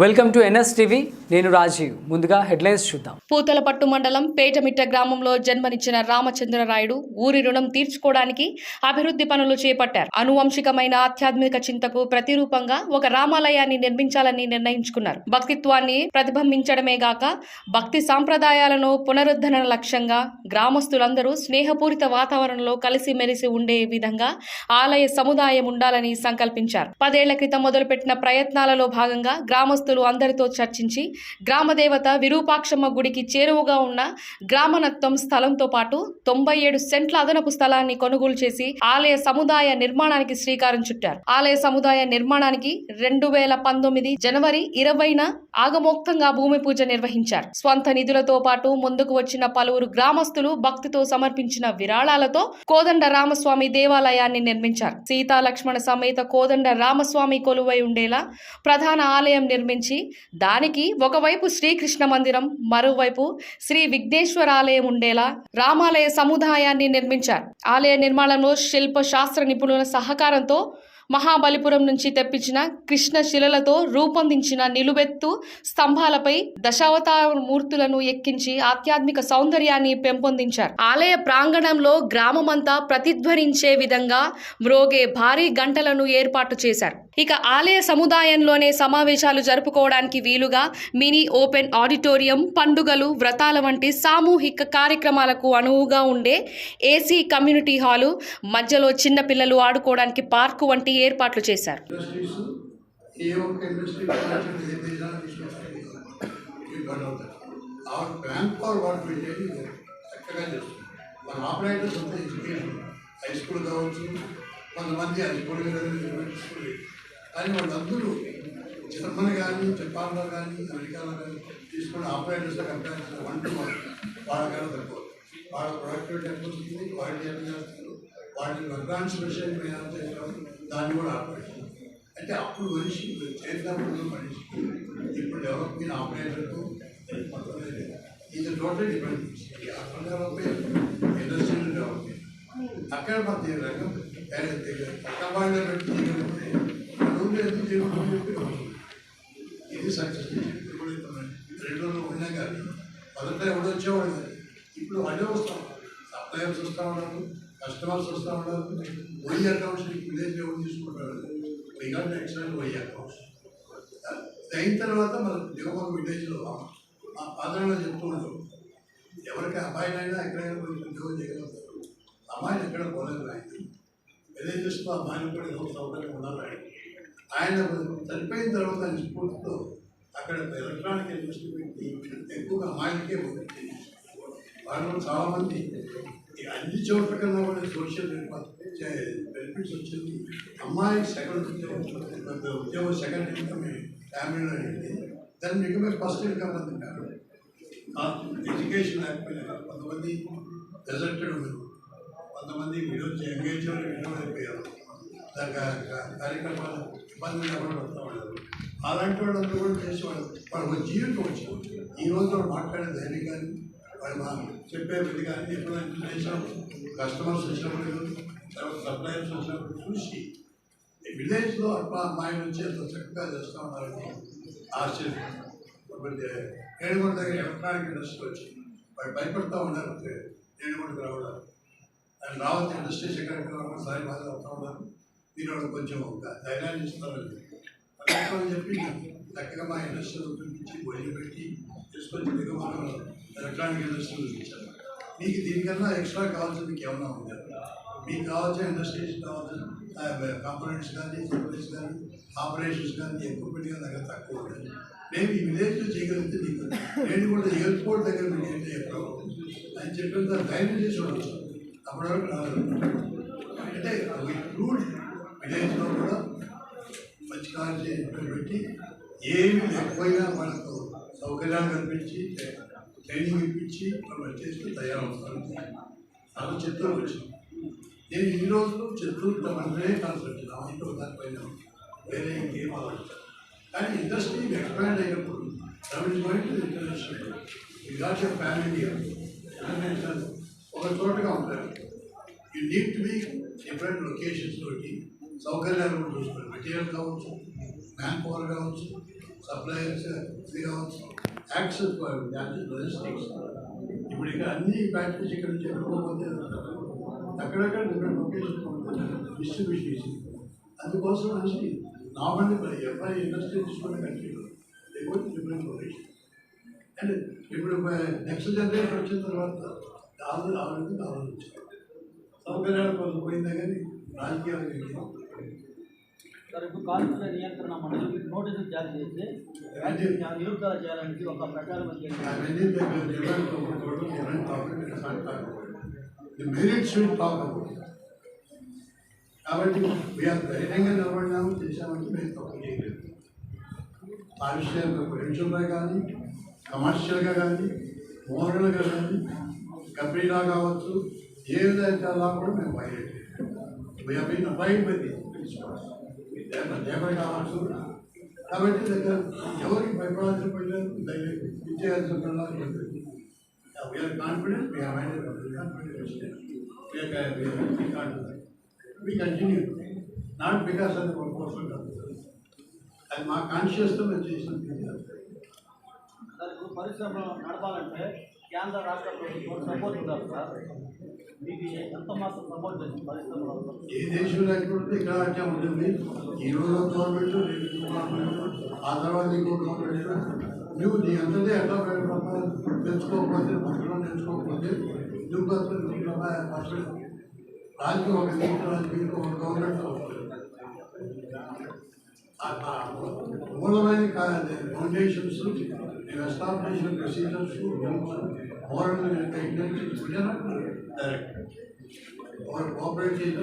Welcome to NS TV. నేను రాజీవ్. ముందుగా headlines చూద్దాం. పూతలపట్టు మండలం పేటమిట్ట గ్రామంలో జన్మనిచ్చిన రామచంద్రరాయుడు ఊరి రుణం తీర్చుకోవడానికి అభివృద్ధి పనులు చేపట్టారు. అనువంశికమైన ఆధ్యాత్మిక చింతకు ప్రతిరూపంగా ఒక రామాలయాన్ని నిర్మించాలని నిర్ణయించుకున్నారు. భక్తిత్వాన్ని ప్రతిబింబించడమే గాక భక్తి సాంప్రదాయాలను పునరుద్ధరణ లక్ష్యంగా గ్రామస్తులందరూ స్నేహపూరిత వాతావరణంలో కలిసిమెలిసి ఉండే విధంగా ఆలయ సముదాయం ఉండాలని సంకల్పించారు. పదేళ్ళ క్రితం మొదలుపెట్టిన ప్రయత్నాలలో భాగంగా గ్రామస్తులు అందరితో చర్చించి గ్రామదేవత విరూపాక్షమ్మ గుడికి చేరువగా ఉన్న గ్రామనత్వం స్థలంతో పాటు తొంభై ఏడు సెంట్ల అదనపు స్థలాన్ని కొనుగోలు చేసి ఆలయ సముదాయ నిర్మాణానికి శ్రీకారం చుట్టారు. ఆలయ సముదాయ నిర్మాణానికి రెండు వేల పంతొమ్మిది జనవరి ఇరవైన ఆగమోక్తంగా భూమి పూజ నిర్వహించారు. స్వంత నిధులతో పాటు ముందుకు వచ్చిన పలువురు గ్రామస్తులు భక్తితో సమర్పించిన విరాళాలతో కోదండ రామస్వామి దేవాలయాన్ని నిర్మించారు. సీతా లక్ష్మణ సమేత కోదండ రామస్వామి కొలువై ఉండేలా ప్రధాన ఆలయం నిర్మించి దానికి ఒకవైపు శ్రీకృష్ణ మందిరం మరోవైపు శ్రీ విఘ్నేశ్వర ఆలయం ఉండేలా రామాలయ సముదాయాన్ని నిర్మించారు. ఆలయ నిర్మాణంలో శిల్ప శాస్త్ర నిపుణుల సహకారంతో మహాబలిపురం నుంచి తెప్పించిన కృష్ణ శిలలతో రూపొందించిన నిలువెత్తు స్తంభాలపై దశావతార మూర్తులను ఎక్కించి ఆధ్యాత్మిక సౌందర్యాన్ని పెంపొందించారు. ఆలయ ప్రాంగణంలో గ్రామమంతా ప్రతిధ్వనించే విధంగా మ్రోగే భారీ గంటలను ఏర్పాటు చేశారు. ఇక ఆలయ సముదాయంలోనే సమావేశాలు జరుపుకోవడానికి వీలుగా మినీ ఓపెన్ ఆడిటోరియం పండుగలు వ్రతాల వంటి సామూహిక కార్యక్రమాలకు అనువుగా ఉండే ఏసీ కమ్యూనిటీ హాలు మధ్యలో చిన్న పిల్లలు ఆడుకోవడానికి పార్కు వంటి ఏర్పాట్లు చేశారు. హై స్కూల్ కావచ్చు కొంతమంది అది స్కూల్ స్కూల్ కానీ వాళ్ళందరూ జర్మనీ కానీ జపాన్లో కానీ అమెరికాలో కానీ తీసుకున్న ఆపరేటర్స్లో కంపేర్ చేస్తే వన్ టు వన్ వాళ్ళకన్నా తక్కువ వాళ్ళ ప్రొడక్టివిటీ ఎక్కువ వస్తుంది క్వాలిటీ ఎంత చేస్తారు వాటిని అడ్వాన్స్ విషయం మేము చేస్తాం దాన్ని కూడా ఆపరేషన్ అంటే అప్పుడు మనిషి చేసినప్పుడు మనిషి ఇప్పుడు డెవలప్మెంట్ ఆపరేటర్కు ఇది టోటల్ డిపెండ్ అక్కడ డెవలప్మెంట్ ఇండస్ట్రియల్ డెవలప్మెంట్ అక్కడ మన రంగం పక్క వాళ్ళ పెట్టి చేయగలిగితే ఇది సక్సెస్ రెండు రోజులు ఉన్నా మొదట ఎవడు వచ్చేవాడు ఇప్పుడు వాళ్ళే వస్తాం సప్లయర్స్ వస్తూ ఉన్నారు కస్టమర్స్ వస్తూ ఉన్నారు వై అకౌంట్స్ విలేజ్ ఎవరు తీసుకుంటారు రిగార్డ్ ఎక్స్టర్నల్ వై అకౌంట్స్ అయిన తర్వాత మన దిగుమల విలేజ్లో మా పాత్రలో చెప్తూ ఉంటాం ఎవరికి అమ్మాయినైనా ఎక్కడైనా పోయి ఉద్యోగం చేయగలుగుతారు. అమ్మాయిలు ఎక్కడ పోలేదు ఆయన విలేజెస్లో అమ్మాయిలు కూడా ఏదో సౌకర్యం ఉండాలి ఆయన ఆయన చనిపోయిన తర్వాత ఆయన స్ఫూర్తితో అక్కడ ఎలక్ట్రానిక్ ఇండస్ట్రీ పెట్టి ఎక్కువగా అమ్మాయిలకే ఉంది వాళ్ళు చాలామంది ఈ అన్ని చోట్ల కన్నా కూడా సోషల్ బెనిఫిట్స్ వచ్చింది. అమ్మాయి సెకండ్ ఉద్యోగం ఉద్యోగం సెకండ్ ఇన్కమ్ ఫ్యామిలీలో అయింది. దాన్ని మిగతా ఫస్ట్ ఇన్కమ్ అందుకారు ఎడ్యుకేషన్ లేకపోయినారు కొంతమంది డెజర్టెడ్ ఉన్నారు. కొంతమంది విడోజ్ ఎంగేజ్ విడో అయిపోయారు. కార్యక్రమాలు ఇబ్బంది లేకుండా వస్తూ ఉన్నారు అలాంటి వాళ్ళందరూ కూడా చేసేవాళ్ళు వాళ్ళు ఒక జీవితం వచ్చి ఈ రోజు మాట్లాడే ధైర్యం కానీ వాళ్ళు మా చెప్పే విధి కానీ ఎప్పుడైనా చేసినప్పుడు కస్టమర్స్ వచ్చినప్పుడు తర్వాత సప్లయర్స్ వచ్చినప్పుడు చూసి విలేజ్లో అట్లా అమ్మాయి నుంచి ఎంత చక్కగా చేస్తూ ఉన్నారని ఆశ్చర్యం కాబట్టి దగ్గర ఎలక్ట్రానిక్ ఇండస్ట్రీ వచ్చి వాళ్ళు భయపడతా ఉన్నారు ఏడుగుంటకు రావడానికి అండ్ రావచ్చు ఇండస్ట్రీ ఎక్కడ సారి బాగా అవుతూ ఉన్నారు మీరు కొంచెం ఒక ధైర్యాన్ని ఇస్తారని ప్రభుత్వం చెప్పి చక్కగా మా ఇండస్ట్రీలు చూపించి బొయ్యి పెట్టి తీసుకొచ్చి దిగుమల ఎలక్ట్రానిక్ ఇండస్ట్రీలు చూపించారు మీకు దీనికన్నా ఎక్స్ట్రా కావాల్సింది మీకు ఏమన్నా ఉందా? మీకు కావాల్సిన ఇండస్ట్రీస్ కావాల్సిన కాంపోనెంట్స్ కానీ సర్వీస్ కానీ ఆపరేషన్స్ కానీ ఎక్విప్మెంట్ కానీ దగ్గర తక్కువ ఉంటుంది మేము ఈ విలేజ్లో చేయగలిగితే మీకు నేను కూడా ఎయిర్పోర్ట్ దగ్గర మీరు ఏం చేయగలరు అని చెప్పిన ధైర్యం చేసి ఉండవచ్చు అప్పటివరకు అంటే ఇంక్లూడ్ విలేజ్లో కూడా మంచి కాలేజీ పెట్టి ఏమి లేకపోయినా మనకు సౌకర్యాలు కల్పించి ట్రైనింగ్ ఇప్పించి మనం చేస్తూ తయారవుతారు. నాకు చిత్తూరు వచ్చింది నేను ఈ రోజు చిత్తూరులో మనమే కాన్సెప్ట్ నా దానిపైన వేరే ఇంకేం ఆలోచించాను కానీ ఇండస్ట్రీ ఎక్స్పాండ్ అయినప్పుడు రవి పాయింట్ ఇంటర్నేషనల్ ఈ ప్యాన్ ఇండియా ఫ్యామిలీ ఇంటర్నేషనల్ ఒక చోటగా ఉంటారు. You need to be different locations తోటి సౌకర్యాలు కూడా చూసుకోవాలి. మెటీరియల్ కావచ్చు మ్యాన్ పవర్ కావచ్చు సప్లయర్స్ ఫ్రీ కావచ్చు యాక్సెస్ లాజిస్టిక్స్ ఇప్పుడు ఇక్కడ అన్ని ఫ్యాక్టరీస్ ఇక్కడ నుంచి ఎక్కడిపోతే అక్కడక్కడ డిఫరెంట్ లొకేషన్ డిస్ట్రిబ్యూషన్ ఇచ్చింది అందుకోసం అనేసి నార్మల్గా ఎవరి ఇండస్ట్రీ తీసుకునే కంట్రీలో లేకపోతే డిఫరెంట్ లొకేషన్ అండ్ ఇప్పుడు నెక్స్ట్ జనరేషన్ వచ్చిన తర్వాత ఆలోచన ఆలోచన ఆలోచించారు సౌకర్యాల కోసం పోయిందా కానీ రాజకీయాలు వరకు సార్ కాలుష్య నియంత్రణ మండలి నోటీసులు జారీ చేసి నిరుద్ధాలు చేయాలని ఒక ప్రచారం కాబట్టి మేము ధైర్యంగా నిలబడినాము చేశామంటే మేము తప్పు చేయలేదు. పారిశ్రామిక పొల్యూషన్గా కానీ కమర్షియల్గా కానీ మోడల్గా కానీ కంపెనీలా కావచ్చు ఏ విధంగా కూడా మేము violate we are been avoid by the labour కావచ్చు కాబట్టి ఎవరికి భయపడాల్సిన పడలేదు ఇచ్చేయాల్సిన పడలేదు we are confident we are minded confident we continue, not అది మా కాన్షియస్తో మేము చేసిన పరిశ్రమ నడపాలంటే కేంద్ర రాష్ట్ర ప్రభుత్వం సపోర్ట్ ఉండాలి సార్. మీకు ఎంత మాత్రం సపోర్ట్ పరిశ్రమలో ఏ దేశంలో ఎక్కడుంటే ఇక్కడ అట్లా ఉంటుంది. ఈ రోజు గవర్నమెంట్ గవర్నమెంట్ ఆ తర్వాత ఇంకో గవర్నమెంట్ నువ్వు నీ అంతదే ఎట్లా తెచ్చుకోకపోతే పక్కన తెచ్చుకోకపోతే నువ్వు అసలు రాజకీయ ఒక రాజకీయ ఒక గవర్నమెంట్. మూలమైన ఫౌండేషన్స్ నేను establish procedures moral direct cooperate చేయడం